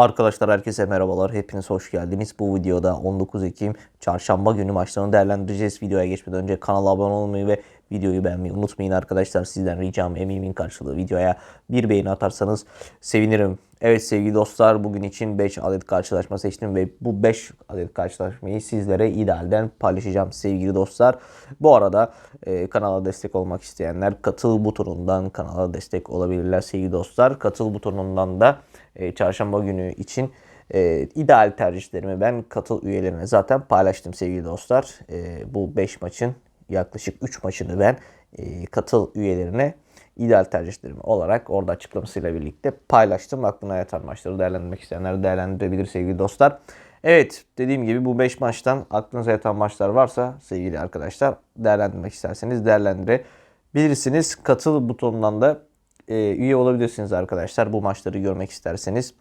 Arkadaşlar herkese merhabalar. Hepiniz hoş geldiniz. Bu videoda 19 Ekim çarşamba günü maçlarını değerlendireceğiz. Videoya geçmeden önce kanala abone olmayı ve videoyu beğenmeyi unutmayın arkadaşlar. Sizden ricam emeğimin karşılığı videoya bir beğeni atarsanız sevinirim. Evet sevgili dostlar bugün için 5 adet karşılaşma seçtim ve bu 5 adet karşılaşmayı sizlere idealden paylaşacağım sevgili dostlar. Bu arada e, kanala destek olmak isteyenler katıl butonundan kanala destek olabilirler sevgili dostlar. Katıl butonundan da e, çarşamba günü için e, ideal tercihlerimi ben katıl üyelerine zaten paylaştım sevgili dostlar. E, bu 5 maçın yaklaşık 3 maçını ben e, katıl üyelerine ideal tercihlerim olarak orada açıklamasıyla birlikte paylaştım. Aklına yatan maçları değerlendirmek isteyenler değerlendirebilir sevgili dostlar. Evet dediğim gibi bu 5 maçtan aklınıza yatan maçlar varsa sevgili arkadaşlar değerlendirmek isterseniz değerlendirebilirsiniz. Katıl butonundan da e, üye olabilirsiniz arkadaşlar. Bu maçları görmek isterseniz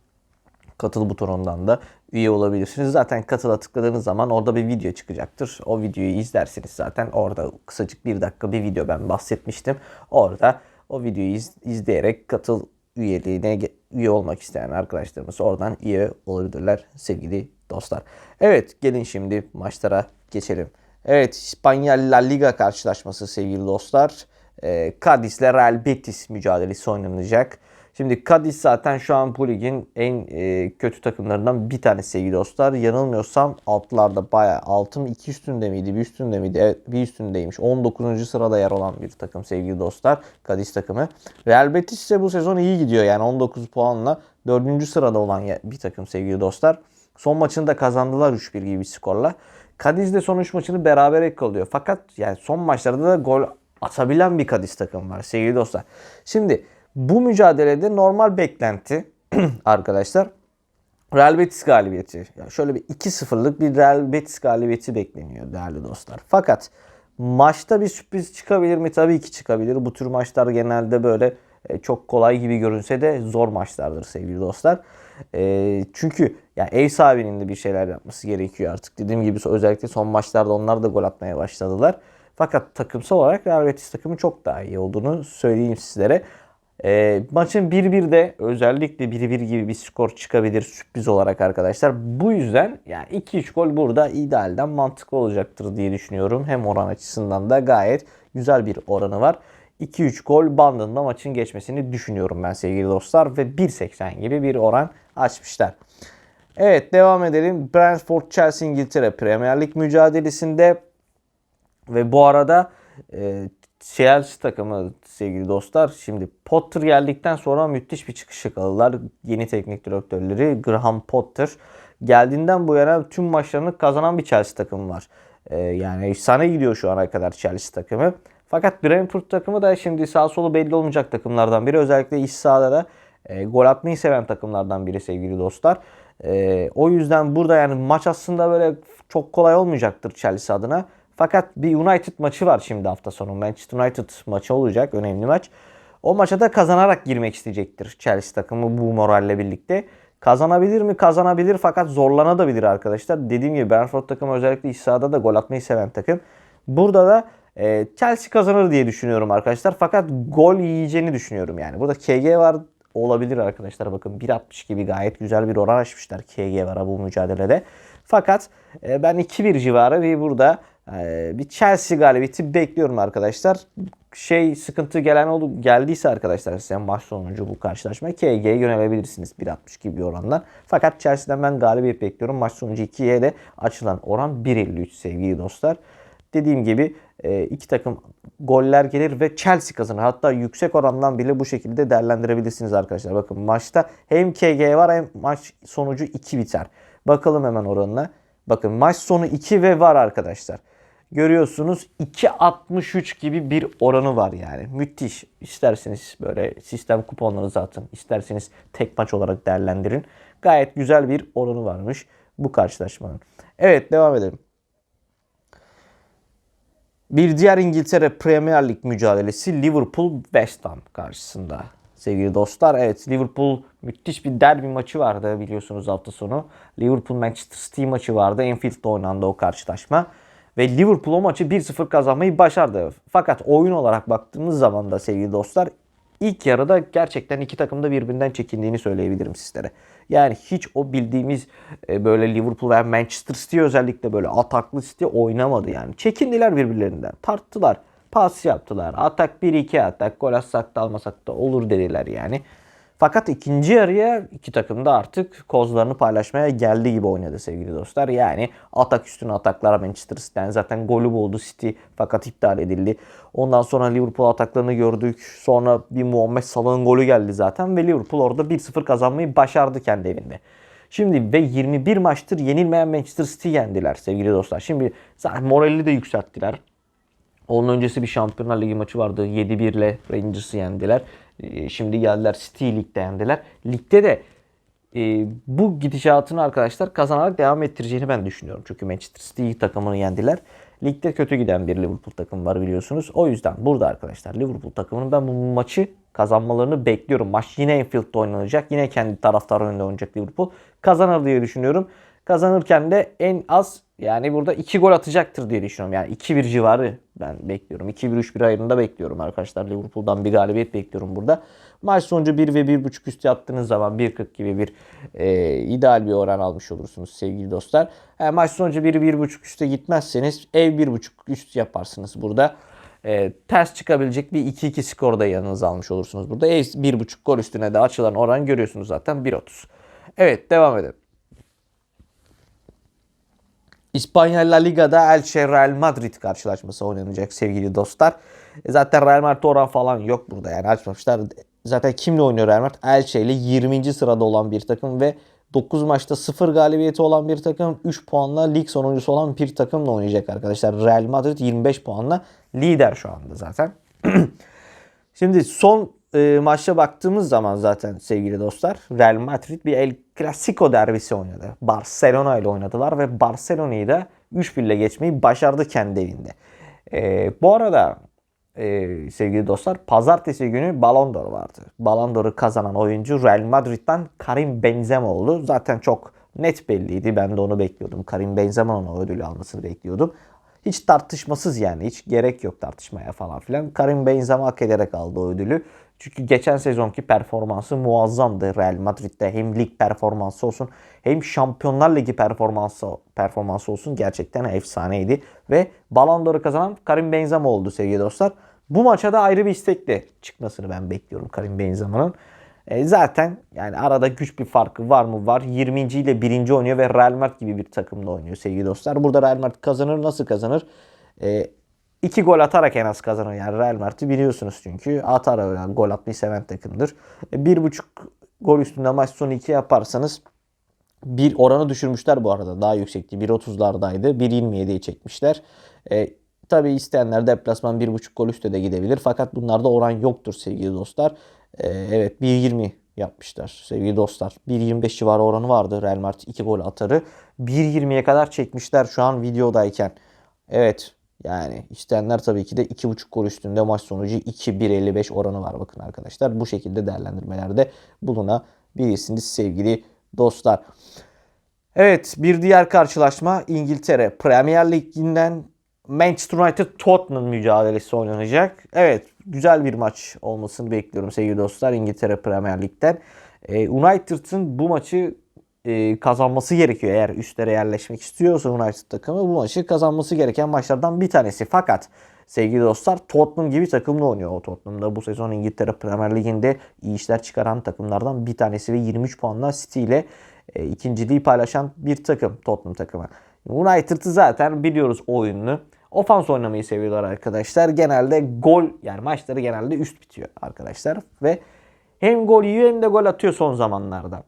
katıl butonundan da üye olabilirsiniz. Zaten katıla tıkladığınız zaman orada bir video çıkacaktır. O videoyu izlersiniz zaten. Orada kısacık bir dakika bir video ben bahsetmiştim. Orada o videoyu iz- izleyerek katıl üyeliğine üye olmak isteyen arkadaşlarımız oradan üye olabilirler sevgili dostlar. Evet gelin şimdi maçlara geçelim. Evet İspanya La Liga karşılaşması sevgili dostlar. Ee, Cadiz ile Real Betis mücadelesi oynanacak. Şimdi Cadiz zaten şu an bu ligin en e, kötü takımlarından bir tanesi sevgili dostlar. Yanılmıyorsam altlarda bayağı altım iki üstünde miydi bir üstünde miydi? Evet bir üstündeymiş. 19. sırada yer alan bir takım sevgili dostlar. Cadiz takımı. Real Betis ise bu sezon iyi gidiyor yani 19 puanla 4. sırada olan bir takım sevgili dostlar. Son maçını da kazandılar 3-1 gibi bir skorla. Cadiz de son 3 maçını berabere kalıyor. Fakat yani son maçlarda da gol atabilen bir Cadiz takım var sevgili dostlar. Şimdi bu mücadelede normal beklenti arkadaşlar Real Betis galibiyeti. Yani şöyle bir 2-0'lık bir Real Betis galibiyeti bekleniyor değerli dostlar. Fakat maçta bir sürpriz çıkabilir mi? Tabii ki çıkabilir. Bu tür maçlar genelde böyle e, çok kolay gibi görünse de zor maçlardır sevgili dostlar. E, çünkü yani ev sahibinin de bir şeyler yapması gerekiyor artık. Dediğim gibi özellikle son maçlarda onlar da gol atmaya başladılar. Fakat takımsal olarak Real Betis takımı çok daha iyi olduğunu söyleyeyim sizlere. E, maçın 1-1'de özellikle 1-1 gibi bir skor çıkabilir sürpriz olarak arkadaşlar. Bu yüzden yani 2-3 gol burada idealden mantıklı olacaktır diye düşünüyorum. Hem oran açısından da gayet güzel bir oranı var. 2-3 gol bandında maçın geçmesini düşünüyorum ben sevgili dostlar. Ve 1.80 gibi bir oran açmışlar. Evet devam edelim. Brentford Chelsea İngiltere Premier Lig mücadelesinde ve bu arada e, Chelsea takımı sevgili dostlar şimdi Potter geldikten sonra müthiş bir çıkış yakaladılar. Yeni teknik direktörleri Graham Potter geldiğinden bu yana tüm maçlarını kazanan bir Chelsea takımı var. E, yani efsane gidiyor şu ana kadar Chelsea takımı. Fakat Brentford takımı da şimdi sağ solu belli olmayacak takımlardan biri. Özellikle iç sahada e, gol atmayı seven takımlardan biri sevgili dostlar. E, o yüzden burada yani maç aslında böyle çok kolay olmayacaktır Chelsea adına. Fakat bir United maçı var şimdi hafta sonu. Manchester United maçı olacak. Önemli maç. O maça da kazanarak girmek isteyecektir Chelsea takımı bu moralle birlikte. Kazanabilir mi? Kazanabilir fakat zorlanabilir arkadaşlar. Dediğim gibi Brentford takımı özellikle iç sahada da gol atmayı seven takım. Burada da e, Chelsea kazanır diye düşünüyorum arkadaşlar. Fakat gol yiyeceğini düşünüyorum yani. Burada KG var olabilir arkadaşlar. Bakın 1.60 gibi gayet güzel bir oran açmışlar KG var bu mücadelede. Fakat e, ben 2-1 civarı bir burada bir Chelsea galibiyeti bekliyorum arkadaşlar. Şey sıkıntı gelen oldu geldiyse arkadaşlar size maç sonucu bu karşılaşma KG'ye yönelebilirsiniz 1.60 gibi oranla. Fakat Chelsea'den ben galibiyet bekliyorum. Maç sonucu 2'ye de açılan oran 1.53 sevgili dostlar. Dediğim gibi e, iki takım goller gelir ve Chelsea kazanır. Hatta yüksek orandan bile bu şekilde değerlendirebilirsiniz arkadaşlar. Bakın maçta hem KG var hem maç sonucu 2 biter. Bakalım hemen oranına. Bakın maç sonu 2 ve var arkadaşlar. Görüyorsunuz 2.63 gibi bir oranı var yani. Müthiş. İsterseniz böyle sistem kuponlarınızı atın. İsterseniz tek maç olarak değerlendirin. Gayet güzel bir oranı varmış bu karşılaşmanın. Evet devam edelim. Bir diğer İngiltere Premier Lig mücadelesi Liverpool West Ham karşısında. Sevgili dostlar evet Liverpool müthiş bir derbi maçı vardı biliyorsunuz hafta sonu. Liverpool Manchester City maçı vardı. Anfield'da oynandı o karşılaşma. Ve Liverpool o maçı 1-0 kazanmayı başardı. Fakat oyun olarak baktığımız zaman da sevgili dostlar ilk yarıda gerçekten iki takım da birbirinden çekindiğini söyleyebilirim sizlere. Yani hiç o bildiğimiz e, böyle Liverpool veya Manchester City özellikle böyle ataklı City oynamadı yani. Çekindiler birbirlerinden. Tarttılar. Pas yaptılar. Atak 1-2 atak. Gol atsak da almasak da olur dediler yani. Fakat ikinci yarıya iki takım da artık kozlarını paylaşmaya geldi gibi oynadı sevgili dostlar. Yani atak üstüne ataklar Manchester City'den zaten golü buldu City fakat iptal edildi. Ondan sonra Liverpool ataklarını gördük. Sonra bir Muhammed Salah'ın golü geldi zaten ve Liverpool orada 1-0 kazanmayı başardı kendi evinde. Şimdi ve 21 maçtır yenilmeyen Manchester City yendiler sevgili dostlar. Şimdi zaten moralini de yükselttiler. Onun öncesi bir Şampiyonlar Ligi maçı vardı. 7-1 ile Rangers'ı yendiler. Ee, Şimdi geldiler City Lig'de yendiler. Ligde de e, bu gidişatını arkadaşlar kazanarak devam ettireceğini ben düşünüyorum. Çünkü Manchester City takımını yendiler. Ligde kötü giden bir Liverpool takımı var biliyorsunuz. O yüzden burada arkadaşlar Liverpool takımının ben bu maçı kazanmalarını bekliyorum. Maç yine Anfield'da oynanacak. Yine kendi taraftarı önünde oynayacak Liverpool. Kazanır diye düşünüyorum. Kazanırken de en az yani burada 2 gol atacaktır diye düşünüyorum. Yani 2-1 civarı ben bekliyorum. 2-1-3-1 ayarında bekliyorum arkadaşlar. Liverpool'dan bir galibiyet bekliyorum burada. Maç sonucu 1 ve 1.5 üst yaptığınız zaman 1.40 gibi bir e, ideal bir oran almış olursunuz sevgili dostlar. E, maç sonucu 1-1.5 üste gitmezseniz ev 1.5 üst yaparsınız burada. E, ters çıkabilecek bir 2-2 skorda yanınıza almış olursunuz burada. Ev 1.5 gol üstüne de açılan oran görüyorsunuz zaten 1.30. Evet devam edelim. İspanya La Liga'da Elche Real Madrid karşılaşması oynanacak sevgili dostlar. E, Zaten Real Madrid oran falan yok burada yani açmamışlar. Zaten kimle oynuyor Real Madrid? Elche ile 20. sırada olan bir takım ve 9 maçta 0 galibiyeti olan bir takım, 3 puanla lig sonuncusu olan bir takımla oynayacak arkadaşlar. Real Madrid 25 puanla lider şu anda zaten. Şimdi son e, maça baktığımız zaman zaten sevgili dostlar Real Madrid bir El Clasico derbisi oynadı. Barcelona ile oynadılar ve Barcelona'yı da 3-1 ile geçmeyi başardı kendi evinde. E, bu arada e, sevgili dostlar pazartesi günü Ballon d'Or vardı. Ballon d'Or'u kazanan oyuncu Real Madrid'den Karim Benzema oldu. Zaten çok net belliydi. Ben de onu bekliyordum. Karim Benzema'nın o ödülü almasını bekliyordum. Hiç tartışmasız yani. Hiç gerek yok tartışmaya falan filan. Karim Benzema hak ederek aldı o ödülü. Çünkü geçen sezonki performansı muazzamdı Real Madrid'de. Hem lig performansı olsun hem Şampiyonlar Ligi performansı performansı olsun gerçekten efsaneydi. Ve Ballon d'Or'u kazanan Karim Benzema oldu sevgili dostlar. Bu maça da ayrı bir istekle çıkmasını ben bekliyorum Karim Benzema'nın. E, zaten yani arada güç bir farkı var mı? Var. 20. ile 1. oynuyor ve Real Madrid gibi bir takımla oynuyor sevgili dostlar. Burada Real Madrid kazanır. Nasıl kazanır? E, iki gol atarak en az kazanır. Yani Real Madrid'i biliyorsunuz çünkü atar öyle gol atmayı seven takımdır. E, bir buçuk gol üstünde maç sonu 2 yaparsanız bir oranı düşürmüşler bu arada. Daha yüksekti. 1.30'lardaydı. 1.27'ye çekmişler. E, tabii isteyenler deplasman 1.5 gol üstte de gidebilir. Fakat bunlarda oran yoktur sevgili dostlar. E, evet 1.20 yapmışlar sevgili dostlar. 1.25 civarı oranı vardı Real Madrid 2 gol atarı. 1.20'ye kadar çekmişler şu an videodayken. Evet yani isteyenler tabii ki de 2.5 gol üstünde maç sonucu 2-1.55 oranı var bakın arkadaşlar. Bu şekilde değerlendirmelerde bulunabilirsiniz sevgili dostlar. Evet bir diğer karşılaşma İngiltere Premier Ligi'nden Manchester United Tottenham mücadelesi oynanacak. Evet güzel bir maç olmasını bekliyorum sevgili dostlar İngiltere Premier Lig'den. Ee, United'ın bu maçı e, kazanması gerekiyor eğer üstlere yerleşmek istiyorsa United takımı bu maçı kazanması gereken maçlardan bir tanesi. Fakat sevgili dostlar Tottenham gibi takımla oynuyor. O Tottenham da bu sezon İngiltere Premier Ligi'nde iyi işler çıkaran takımlardan bir tanesi ve 23 puanla City ile e, ikinciliği paylaşan bir takım Tottenham takımı. United'ı zaten biliyoruz oyununu. Ofans oynamayı seviyorlar arkadaşlar. Genelde gol yani maçları genelde üst bitiyor arkadaşlar. Ve hem gol yiyor hem de gol atıyor son zamanlarda.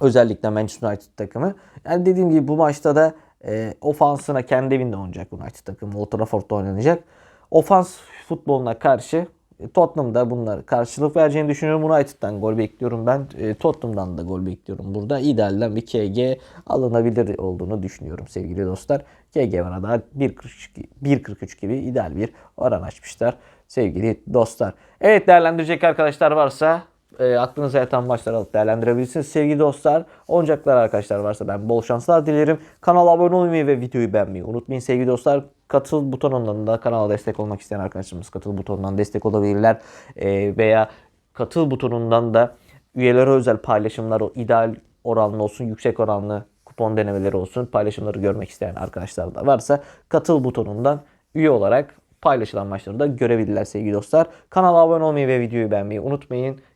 Özellikle Manchester United takımı. Yani dediğim gibi bu maçta da e, ofansına kendi evinde oynayacak United takımı. Old Trafford'da oynanacak. Ofans futboluna karşı e, Tottenham'da bunlar karşılık vereceğini düşünüyorum. United'dan gol bekliyorum ben. E, Tottenham'dan da gol bekliyorum burada. İdealden bir KG alınabilir olduğunu düşünüyorum sevgili dostlar. KG bana da 1.43 1.43 gibi ideal bir oran açmışlar sevgili dostlar. Evet değerlendirecek arkadaşlar varsa e, aklınıza yatan maçları alıp değerlendirebilirsiniz. Sevgili dostlar, oyuncaklar arkadaşlar varsa ben bol şanslar dilerim. Kanala abone olmayı ve videoyu beğenmeyi unutmayın sevgili dostlar. Katıl butonundan da kanala destek olmak isteyen arkadaşlarımız katıl butonundan destek olabilirler. E, veya katıl butonundan da üyelere özel paylaşımlar, o ideal oranlı olsun, yüksek oranlı kupon denemeleri olsun, paylaşımları görmek isteyen arkadaşlar da varsa katıl butonundan üye olarak paylaşılan maçları da görebilirler sevgili dostlar. Kanala abone olmayı ve videoyu beğenmeyi unutmayın.